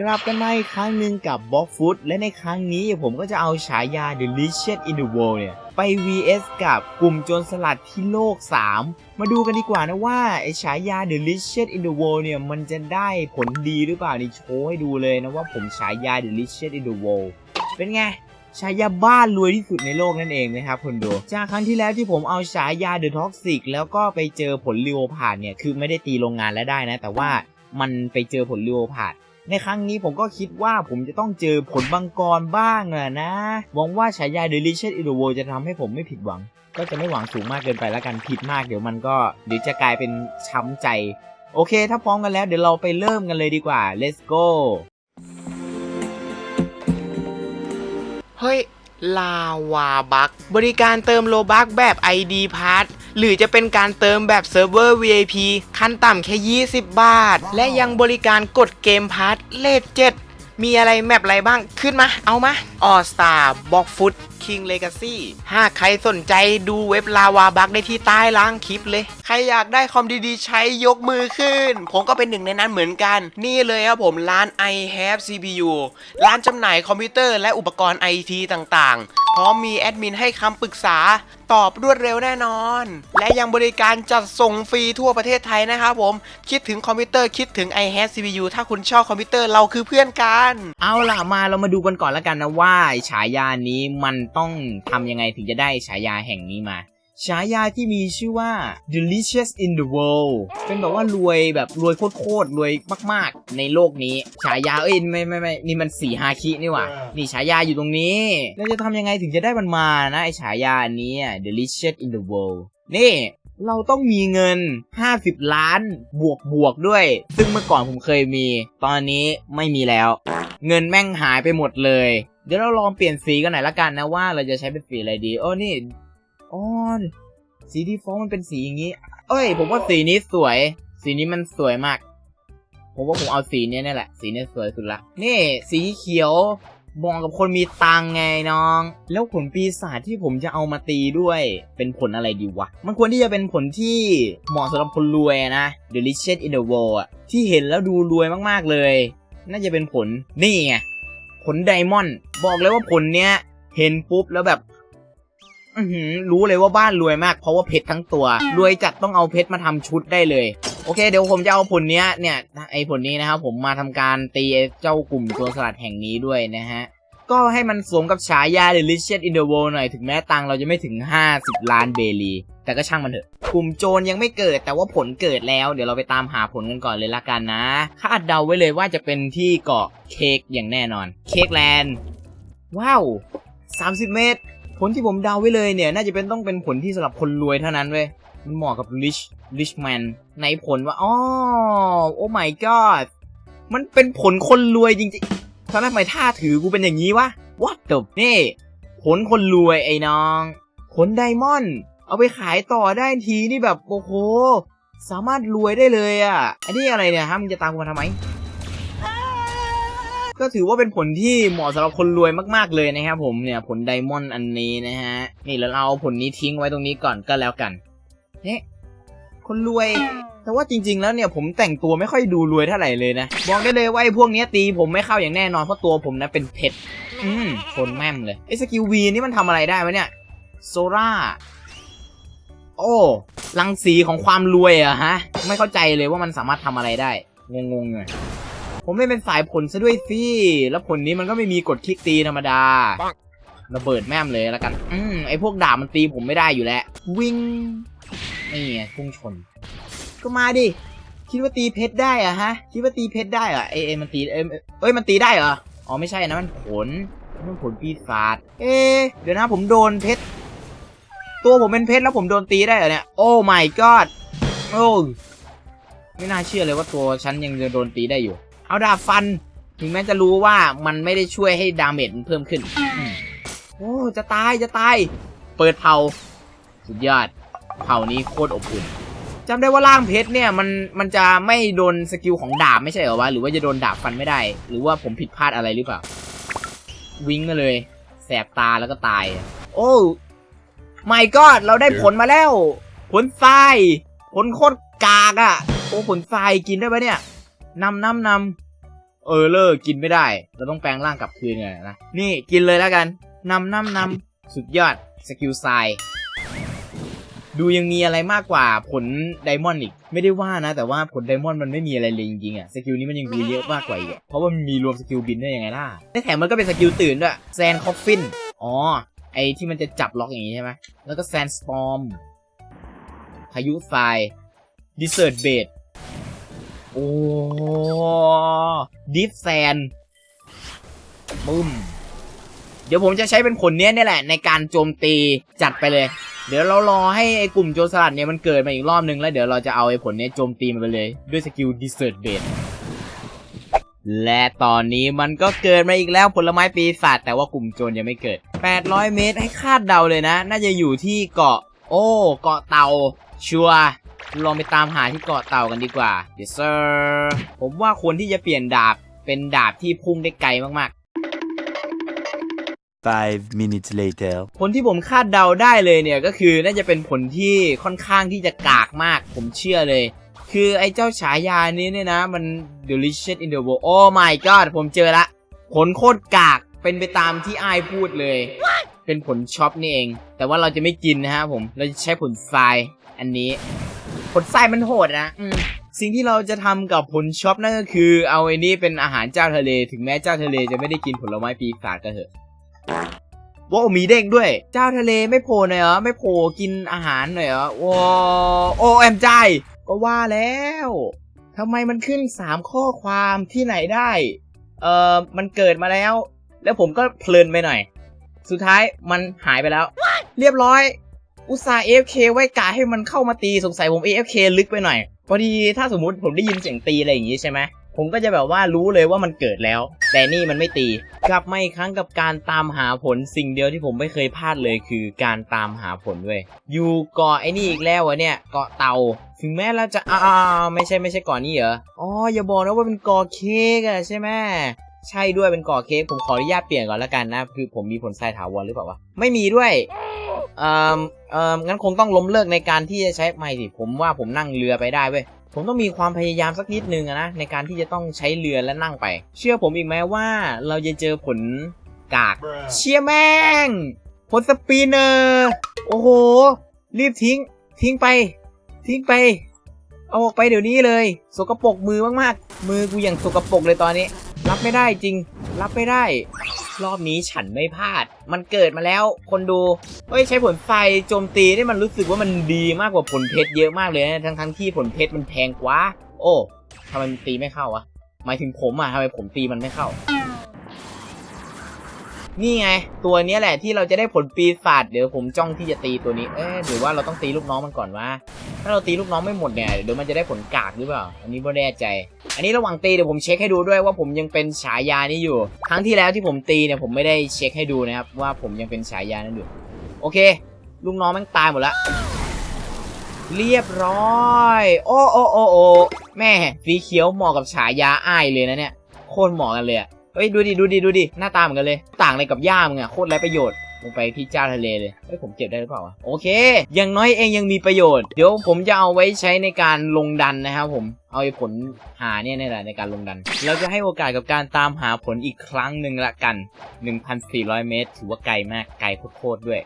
กลับกันมาอีกครั้งหนึ่งกับบล็อกฟุตและในครั้งนี้ผมก็จะเอาฉายา The Richest in the World เนี่ย ไป vs กับกลุ่มโจรสลัดที่โลก 3 มาดูกันดีกว่านะว่า ไอฉายา The Richest in the World เนี่ย มันจะได้ผลดีหรือเปล่านี่โชว์ให้ดูเลยนะว่าผมฉายา The Richest in the World เป็นไงฉายาบ้านรวยที่สุดในโลกนั่นเองนะครับคนดูจากครั้งที่แล้วที่ผมเอาฉายา The Toxic แล้วก็ไปเจอผลลีโอพาดเนี่ยคือไม่ได้ตีโรงงานแล้วได้นะ แต่ว่ามันไปเจอผลลีโอพาด ในครั้งนี้ผมก็คิดว่าผมจะต้องเจอผลบังกรบ้างอะนะหวังว่าฉายา Delicious in the World จะทำให้ผมไม่ผิดหวัง ก็จะไม่หวังสูงมากเกินไปแล้วกันผิดมากเดี๋ยวมันก็เดี๋ยวจะกลายเป็นช้ำใจ โอเค ถ้าพร้อมกันแล้วเดี๋ยวเราไปเริ่มกันเลยดีกว่า let's go เฮ้ย ลาวาบัก บริการเติมโลบักแบบ ID p a s s หรือจะเป็นการเติมแบบเซิร์ฟเวอร์ VIP ขั้นต่ำแค่ 20 บาท และยังบริการกดเกมพาร์ทเลท7มีอะไรแมปอะไรบ้างขึ้นมา เอามาออสตาบล็อกฟุตคิงเลกาซี่หากใครสนใจดูเว็บลาวาบักได้ที่ใต้ล่างคลิปเลย ใครอยากได้คอมดีๆ ใช้ยกมือขึ้น ผมก็เป็นหนึ่งในนั้นเหมือนกัน นี่เลยครับผมร้าน i have CPU ร้านจำหน่ายคอมพิวเตอร์และอุปกรณ์ไอทีต่างๆ พร้อมมีแอดมินให้คำปรึกษา ตอบรวดเร็วแน่นอน และยังบริการจัดส่งฟรีทั่วประเทศไทยนะครับผม คิดถึงคอมพิวเตอร์คิดถึง i have CPU ถ้าคุณชอบคอมพิวเตอร์เราคือเพื่อนกัน เอาล่ะมาเรามาดูกันก่อนแล้วกันนะว่าฉายานี้มันต้องทำยังไงถึงจะได้ฉายาแห่งนี้มา ฉายาที่มีชื่อว่า delicious in the world เป็นแบบว่ารวยแบบรวยโคตรๆรวยมากๆ ในโลกนี้ ฉายาเอ้ยไม่ไม่ไม่นี่มันสีฮาคินี่หว่า นี่ฉายาอยู่ตรงนี้เราจะทำยังไงถึงจะได้มันมานะ ไอฉายานี้อะ delicious in the world นี่เราต้องมีเงิน 50 ล้านบวกบวกด้วย ซึ่งเมื่อก่อนผมเคยมี ตอนนี้ไม่มีแล้ว เงินแม่งหายไปหมดเลย เดี๋ยวเราลองเปลี่ยนสีกันหน่อยละกันนะว่าเราจะใช้เป็นสีอะไรดี โอ้นี่ อ๋อสีดีฟอลมันเป็นสีอย่างนี้ เอ้ย ผมว่าสีนี้สวย สีนี้มันสวยมาก ผมว่าผมเอาสีนี้นี่แหละ สีนี้สวยสุดละ นี่ สีเขียวเหมองกับคนมีตังไงน้อง แล้วผลปีศาจที่ผมจะเอามาตีด้วย เป็นผลอะไรดีวะ มันควรที่จะเป็นผลที่เหมาะสำหรับคนรวยนะ The richest in the world อะที่เห็นแล้วดูรวยมากๆเลย น่าจะเป็นผลนี่ไงผลไดมอนด์บอกเลยว่าผลเนี้ย เห็นปุ๊บแล้วแบบ อือหือรู้เลยว่าบ้านรวยมาก เพราะว่าเพชรทั้งตัว รวยจัดต้องเอาเพชรมาทำชุดได้เลย โอเค เดี๋ยวผมจะเอาผลเนี้ยเนี่ยไอผลนี้นะครับผมมาทำการตีไอ้เจ้ากลุ่มโจรสลัดแห่งนี้ด้วยนะฮะก็ให้มันสวมกับฉายา The Richest in the World หน่อยถึงแม้ตังค์เราจะไม่ถึง 50 ล้านเบลี แต่ก็ช่างมันเถอะ กลุ่มโจรยังไม่เกิดแต่ว่าผลเกิดแล้ว เดี๋ยวเราไปตามหาผลกันก่อนเลยละกันนะคาดเดาไว้เลยว่าจะเป็นที่เกาะเค้กอย่างแน่นอน เค้กแลนด์ ว้าว 30 เมตร ผลที่ผมเดาไว้เลยเนี่ย น่าจะเป็นต้องเป็นผลที่สำหรับคนรวยเท่านั้นเว้ย มันเหมาะกับ rich rich man ในผลว่าอ๋อโอ้ my god มันเป็นผลคนรวยจริงๆทำไมท่าถือกูเป็นอย่างนี้วะ what the นี่ ผลคนรวยไอ้น้อง ผลไดมอนด์เอาไปขายต่อได้ทีนี่แบบโอ้โห สามารถรวยได้เลยอะ่ะ อันนี้อะไรเนี่ยฮะมึงจะตามกูมาทำไม ก็ถือว่าเป็นผลที่เหมาะสำหรับคนรวยมากๆเลยนะครับผมเนี่ยผลไดมอนด์อันนี้นะฮะ นี่แล้วเราเอาผลนี้ทิ้งไว้ตรงนี้ก่อนก็แล้วกันเนี่ยคนรวย แต่ว่าจริง ๆ แล้วเนี่ยผมแต่งตัวไม่ค่อยดูรวยเท่าไหร่เลยนะบอกได้เลยว่าไอ้พวกเนี้ยตีผมไม่เข้าอย่างแน่นอนเพราะตัวผมนะเป็นเพชรอืมชนแม่มเลยไอ้สกิลวีนี่มันทำอะไรได้วะเนี่ยโซล่าโอ้รังสีของความรวยอะฮะ ไม่เข้าใจเลยว่ามันสามารถทำอะไรได้ งงๆเลย ผมเล่เป็นสายผลซะด้วยสิ แล้วผลนี้มันก็ไม่มีกดคลิกตีธรรมดา ระเบิดแม่มเลยแล้วกัน อืมไอพวกดาบมันตีผมไม่ได้อยู่แล้ว วิ่ง นี่ไงพุ่งชน ก็มาดิ คิดว่าตีเพชรได้อะฮะ คิดว่าตีเพชรได้เหรอเอเอมันตีเอเอ้ยมันตีได้เหรอ อ๋อไม่ใช่นะมันผลมันผลปีศาจ เอะเดี๋ยวนะผมโดนเพชร ตัวผมเป็นเพชรแล้วผมโดนตีได้เหรอเนี่ย โอ้ my god โอ้ไม่น่าเชื่อเลยว่าตัวฉันยังจะโดนตีได้อยู่ เอาดาบฟัน ถึงแม้จะรู้ว่ามันไม่ได้ช่วยให้ดาเมจมันเพิ่มขึ้นอืมโอ้ จะตายจะตาย เปิดเผา สุดยอด เผานี้โคตรอบอุ่นจำได้ว่าร่างเพชรเนี่ยมันมันจะไม่โดนสกิลของดาบไม่ใช่เหรอวะ หรือว่าจะโดนดาบฟันไม่ได้ หรือว่าผมผิดพลาดอะไรหรือเปล่า วิ่งมาเลย แสบตาแล้วก็ตาย โอ้ไม่ก็เราได้ผลมาแล้ว ผลทราย ผลโคตรกากอะ่ะ โอ้ผลทรายกินได้ปะเนี่ย นำนำนำเออเลอร์กินไม่ได้ เราต้องแปลงร่างกลับคืนกันนะ นี่กินเลยแล้วกันนำนำนำสุดยอดสกิลไซดูยังมีอะไรมากกว่าผลไดมอนด์อีก ไม่ได้ว่านะ แต่ว่าผลไดมอนด์มันไม่มีอะไรเลยจริงๆอะสกิลนี้มันยังดูเยอะมากกว่าอีกอะเพราะว่ามันมีรวมสกิลบินได้ยังไงล่ะและแถมมันก็เป็นสกิลตื่นด้วยแซนคอฟฟินอ๋อไอที่มันจะจับล็อกอย่างนี้ใช่ไหมแล้วก็แซนสปอมพายุทรายดิเซอร์เบด โอ้ดิฟแซนบึ้ม เดี๋ยวผมจะใช้เป็นผลเนี้ยนี่แหละ ในการโจมตีจัดไปเลย เดี๋ยวเรารอให้ไอ้กลุ่มโจรสลัดเนี่ยมันเกิดมาอีกรอบนึงแล้วเดี๋ยวเราจะเอาไอ้ผลเนี้ยโจมตีมันไปเลย ด้วยสกิลดิเซอร์เบดและตอนนี้มันก็เกิดมาอีกแล้วผลไม้ปีศาจแต่ว่ากลุ่มโจรยังไม่เกิด 800 เมตรให้คาดเดาเลยนะ น่าจะอยู่ที่เกาะ โอ้ เกาะเตาชัวร์ ลองไปตามหาที่เกาะเต่ากันดีกว่า yes sir ผมว่าควรที่จะเปลี่ยนดาบเป็นดาบที่พุ่งได้ไกลมากๆ Five minutes later. ผลที่ผมคาดเดาได้เลยเนี่ยก็คือน่าจะเป็นผลที่ค่อนข้างที่จะกากมาก ผมเชื่อเลย คือไอ้เจ้าฉายานี้เนี่ยนะ มัน delicious in the world โอ้ my god ผมเจอละ ผลโคตรกากเป็นไปตามที่ไอายพูดเลย เป็นผลช็อปนี่เอง แต่ว่าเราจะไม่กินนะฮะผม เราจะใช้ผลทรายอันนี้ ผลทรายมันโหดนะอืมสิ่งที่เราจะทำกับผลช็อปนั่นก็คือ เอาไอ้นี่เป็นอาหารเจ้าทะเล ถึงแม้เจ้าทะเลจะไม่ได้กินผลไม้ปีศาจก็เถอะว้าวมีเด้งด้วย เจ้าทะเลไม่โผล่หน่อยเหรอไม่โผล่กินอาหารหน่อยเหรอว้าวโอแอมใจายก็ว่าแล้วทำไมมันขึ้นสามข้อความที่ไหนได้ เอ่อมันเกิดมาแล้ว แล้วผมก็เพลินไปหน่อย สุดท้ายมันหายไปแล้ว เรียบร้อย อุตส่าห์ AFK ไว้กาให้มันเข้ามาตีสงสัยผม AFK ลึกไปหน่อยพอดีถ้าสมมุติผมได้ยินเสียงตีอะไรอย่างงี้ใช่ไหมผมก็จะแบบว่ารู้เลยว่ามันเกิดแล้ว แต่นี่มันไม่ตี กลับมาอีกครั้งกับการตามหาผลสิ่งเดียวที่ผมไม่เคยพลาดเลยคือการตามหาผลเวยอยู่เกาะไอ้นี่อีกแล้ววะเนี่ยเกาะเต่า ถึงแม้เราจะอ้าไม่ใช่ไม่ใช่เกาะนี้เหรออ๋ออย่าบอกนะว่าเป็นเกาะเค้กอะใช่ไหมใช่ด้วยเป็นเกาะเค้กผมขออนุญาตเปลี่ยนก่อนละกันนะ คือผมมีผลทรายถาวรหรือเปล่าวะไม่มีด้วย เอ่อเอ่องั้นคงต้องล้มเลิกในการที่จะใช้ไม่สิผมว่าผมนั่งเรือไปได้เว้ยผมต้องมีความพยายามสักนิดนึงอะนะในการที่จะต้องใช้เรือและนั่งไป เชื่อผมอีกไหมว่าเราจะเจอผลกาก เชี่ยแม่งผลสปีนเนอร์โอ้โห รีบทิ้ง ทิ้งไป ทิ้งไป เอาออกไปเดี๋ยวนี้เลย สกปรกมือมากๆ มือกูอย่างสกปรกเลยตอนนี้ รับไม่ได้จริง รับไม่ได้ รอบนี้ฉันไม่พลาด มันเกิดมาแล้ว คนดู เฮ้ยใช้ผลไฟโจมตีนี่มันรู้สึกว่ามันดีมากกว่าผลเพชรเยอะมากเลยนะทั้งทั้งที่ผลเพชรมันแพงกว่า โอ้ทำไมมันตีไม่เข้าวะหมายถึงผมอะทำไมผมตีมันไม่เข้า นี่ไง ตัวนี้แหละที่เราจะได้ผลปีศาจเดี๋ยวผมจ้องที่จะตีตัวนี้ เอ๊ะหรือว่าเราต้องตีลูกน้องมันก่อนวะถ้าเราตีลูกน้องไม่หมดเนี่ยเดี๋ยวมันจะได้ผลกากหรือเปล่า อันนี้ไม่แน่ใจ อันนี้ระหว่างตีเดี๋ยวผมเช็คให้ดูด้วยว่าผมยังเป็นฉายานี้อยู่ ครั้งที่แล้วที่ผมตีเนี่ยผมไม่ได้เช็คให้ดูนะครับว่าผมยังเป็นฉายานั้นอยู่ โอเค ลูกน้องม่งตายหมดละ เรียบร้อย โอ้โอ้โอ้โอ้แม่สีเขียวเหมาะกับฉายาอ้ายเลยนะเนี่ย โคตรเหมาะกันเลยอะ เฮ้ยดูดิดูดิดูดิหน้าตาเหมือนกันเลย ต่างอะไรกับย่ามึงอะโคตรไร้ประโยชน์ลงไปที่จ้าทะเลเลยเฮ้ยผมเก็บได้หรือเปล่าวะโอเค อย่างน้อยเองยังมีประโยชน์ เดี๋ยวผมจะเอาไว้ใช้ในการลงดันนะครับผม เอาผลหาเนี่ยนี่แหละในการลงดัน เราจะให้โอกาสกับการตามหาผลอีกครั้งหนึ่งละกัน 1,400 เมตร ถือว่าไกลมาก ไกลโคตรด้วย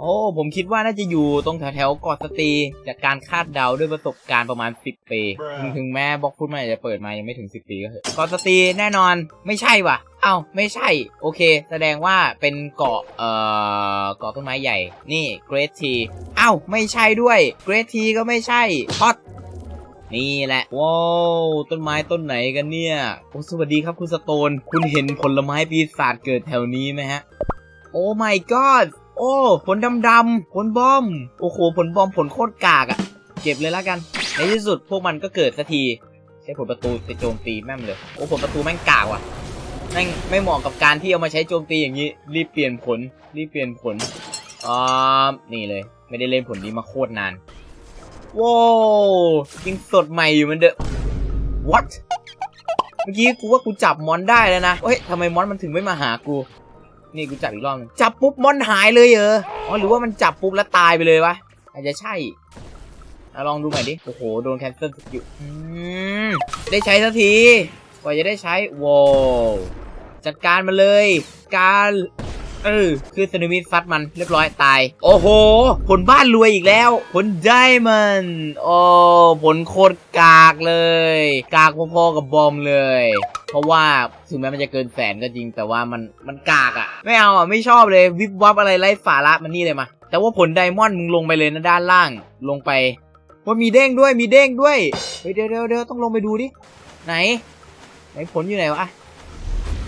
โอ้ผมคิดว่าน่าจะอยู่ตรงแถวๆเกาะสตรีจากการคาดเดาด้วยประสบการณ์ประมาณ 10 ปีถึงถึงแม้บล็อกฟุตมันอาจจะเปิดมายังไม่ถึง 10 ปีก็เถอะเกาะสตรีแน่นอนไม่ใช่ว่ะเอ้าไม่ใช่ โอเค แสดงว่าเป็นเกาะเอ่อเกาะต้นไม้ใหญ่ นี่เกร t ทีเอ้าไม่ใช่ด้วยเกร t ทีก็ไม่ใช่พอดนี่แหละ ว้าวต้นไม้ต้นไหนกันเนี่ยโอ้สวัสดีครับคุณสโตน คุณเห็นผลไม้ปีศาจเกิดแถวนี้ไหมฮะ โอ้ my god โอ้ผลดำๆผลบอม โอ้โหผลบอมผลโคตรกากอะ่ะ เก็บเลยละกัน ในที่สุดพวกมันก็เกิดสักที ใช้ผลประตูไปโจมตีแม่งเลย โอ้ผลประตูแม่งกากว่ะแม่งไม่เหมาะกับการที่เอามาใช้โจมตีอย่างนี้ รีบเปลี่ยนผล รีบเปลี่ยนผลอ่านี่เลย ไม่ได้เล่นผลนี้มาโคตรนานว้าวยังสดใหม่อยู่มันเดิม what เมื่อกี้กูว่ากูจับมอนได้แล้วนะเฮ้ยทำไมมอนมันถึงไม่มาหากู นี่กูจับอีกรอบนึงจับปุ๊บมอนหายเลยเหรออ๋อหรือว่ามันจับปุ๊บแล้วตายไปเลยวะอาจจะใช่อะลองดูใหม่ดิ โอ้โห โดนแคนเซิลสกิลอืมได้ใช้สักที กว่าจะได้ใช้โว้วจัดการมันเลย การเออคือสึนามิซัดมันเรียบร้อยตาย โอ้โห ผลบ้านรวยอีกแล้ว ผลไดมันโอ้ผลโคตรกากเลย กากพอๆกับบอมเลย เพราะว่าถึงแม้มันจะเกินแสนก็จริง แต่ว่ามันมันกากอะ่ะ ไม่เอาอะไม่ชอบเลยวิบวับอะไรไร้สาระมันนี่เลยมาแต่ว่าผลไดมอนด์มึงลงไปเลยนะด้านล่างลงไปว่ามีเด้งด้วยมีเด้งด้วยเฮ้ยเดี๋ยวเดี๋ยวเดี๋ยวต้องลงไปดูดิไหน ไหนผลอยู่ไหนวะ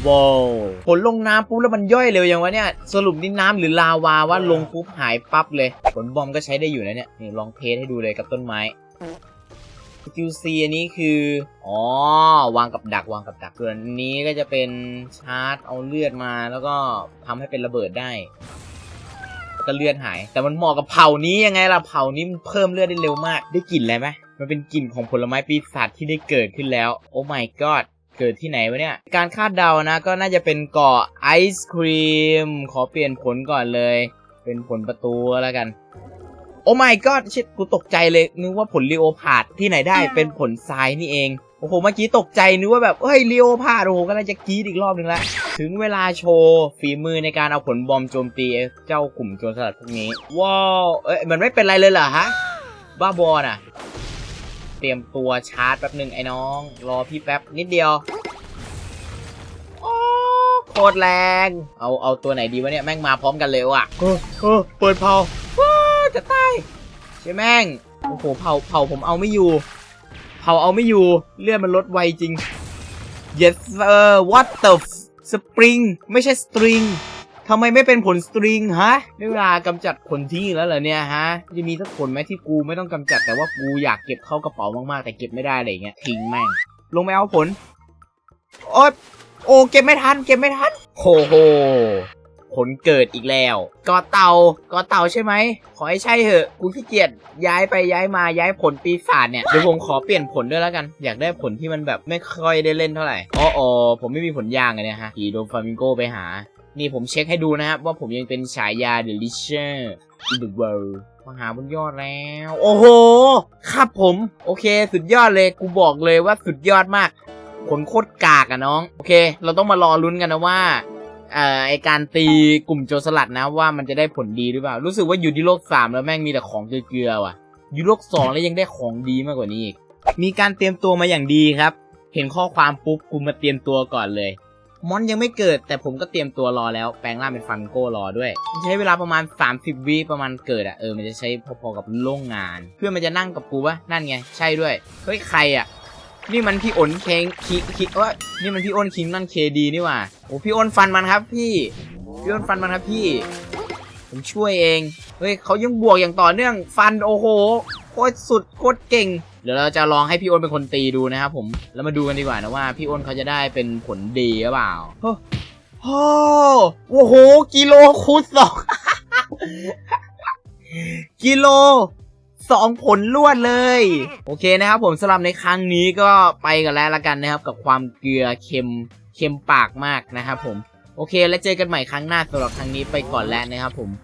ว้าวผลลงน้ำปุ๊บแล้วมันย่อยเร็วยังวะเนี่ย สรุปนี่น้ำหรือลาวาว่าลงปุ๊บหายปั๊บเลย ผลบอมก็ใช้ได้อยู่นะเนี่ยนี่ลองเทสให้ดูเลยกับต้นไม้ คิวซีอันนี้คือ อ๋อ วางกับดักวางกับดักส่วนอันนี้ก็จะเป็นชาร์จเอาเลือดมาแล้วก็ทำให้เป็นระเบิดได้ก็เลือดหาย แต่มันเหมาะกับเผ่านี้ยังไงล่ะเผ่านี้มันเพิ่มเลือดได้เร็วมาก ได้กลิ่นอะไรไหมมันเป็นกลิ่นของผลไม้ปีศาจที่ได้เกิดขึ้นแล้ว โอ้ my god เกิดที่ไหนวะเนี่ย การคาดเดานะก็น่าจะเป็นเกาะไอศครีม ขอเปลี่ยนผลก่อนเลย เป็นผลประตูแล้วกัน โอ้ my god ชิดกูตกใจเลยนึกว่าผลลีโอพาดที่ไหนได้เป็นผลทรายนี่เอง โอ้โห เมื่อกี้ตกใจนึกว่าแบบเฮ้ยลีโอพาดโอ้โหก็เลยจะกรีดอีกรอบนึงแล้วถึงเวลาโชว์ฝีมือในการเอาผลบอมโจมตีไอ้เจ้ากลุ่มโจรสลัดพวกนี้ ว้าวเอ้ยมันไม่เป็นไรเลยเหรอฮะ บ้าบอน่ะ เตรียมตัวชาร์จแป๊บหนึ่งไอ้น้อง รอพี่แป๊บนิดเดียวโอ้โคตรแรง เอาเอาตัวไหนดีวะเนี่ยแม่งมาพร้อมกันเลยว่ะเออเออเปิดเผาว้า จะตายใช่แม่งโอ้โหเผาเผาผมเอาไม่อยู่ เผาเอาไม่อยู่เลือดมันลดไวจริง yes sir what the spring ไม่ใช่ string ทำไมไม่เป็นผลสตริงฮะได้เวลากำจัดผลทิ้งแล้วเหรอเนี่ยฮะ จะมีสักผลไหมที่กูไม่ต้องกำจัดแต่ว่ากูอยากเก็บเข้ากระเป๋ามากๆ แต่เก็บไม่ได้อะไรเงี้ยทิ้งแม่ง ลงไปเอาผล โอ๊ยโอ้เก็บไม่ทัน เก็บไม่ทันโหโห ผลเกิดอีกแล้วกอเต่ากอเต่าใช่ไหมขอให้ใช่เหอะกูขี้เกียจย้ายไปย้ายมาย้ายผลปีศาจเนี่ยเดี๋ยวผมขอเปลี่ยนผลด้วยแล้วกัน อยากได้ผลที่มันแบบไม่ค่อยได้เล่นเท่าไหร่อ๋ออผมไม่มีผลยางอะเนี่ยฮะขี่โดฟามิงโกไปหา นี่ผมเช็คให้ดูนะครับ ว่าผมยังเป็นฉายา The Richer in the world มาหาบนยอดแล้ว โอ้โห ครับผม โอเค สุดยอดเลย กูบอกเลยว่าสุดยอดมากผลโคตรกากอะน้อง โอเค เราต้องมารอลุ้นกันนะว่า เอ่อไอการตีกลุ่มโจรสลัดนะว่ามันจะได้ผลดีหรือเปล่า รู้สึกว่าอยู่ที่โลกสามแล้วแม่งมีแต่ของเกลือๆว่ะ อยู่โลกสองแล้วยังได้ของดีมากกว่านี้อีก มีการเตรียมตัวมาอย่างดีครับ เห็นข้อความปุ๊บกูมาเตรียมตัวก่อนเลยมอนยังไม่เกิดแต่ผมก็เตรียมตัวรอแล้วแปลงร่างเป็นฟันโก้รอด้วย ใช้เวลาประมาณ 30วิประมาณเกิดอะเออมันจะใช้พอๆกับโรงงาน เพื่อนมันจะนั่งกับกูปะนั่นไง ใช่ด้วยเฮ้ยใครอะ นี่มันพี่อ้นเคงคิคิเอ้ยนี่มันพี่อ้นคิงนั่นเคดีนี่ว่าโอ้พี่อ้นฟันมันครับ พี่พี่อ้นฟันมันครับพี่ ผมช่วยเองเฮ้ยเขายังบวกอย่างต่อเนื่องฟันโอ้โหโคตรสุดโคตรเก่ง เดี๋ยวเราจะลองให้พี่อ้นเป็นคนตีดูนะครับผมแล้วมาดูกันดีกว่านะว่า พี่อ้นเขาจะได้เป็นผลดีหรือเปล่าโอ้โหโอ้โหกิโลคูณสองกิโล สองผลลวดเลย โอเคนะครับผมสำหรับในครั้งนี้ก็ไปกันแล้วละกันนะครับ กับความเกลือเค็มเค็มปากมากนะครับผม โอเคแล้วเจอกันใหม่ครั้งหน้าสำหรับครั้งนี้ไปก่อนแล้วนะครับผม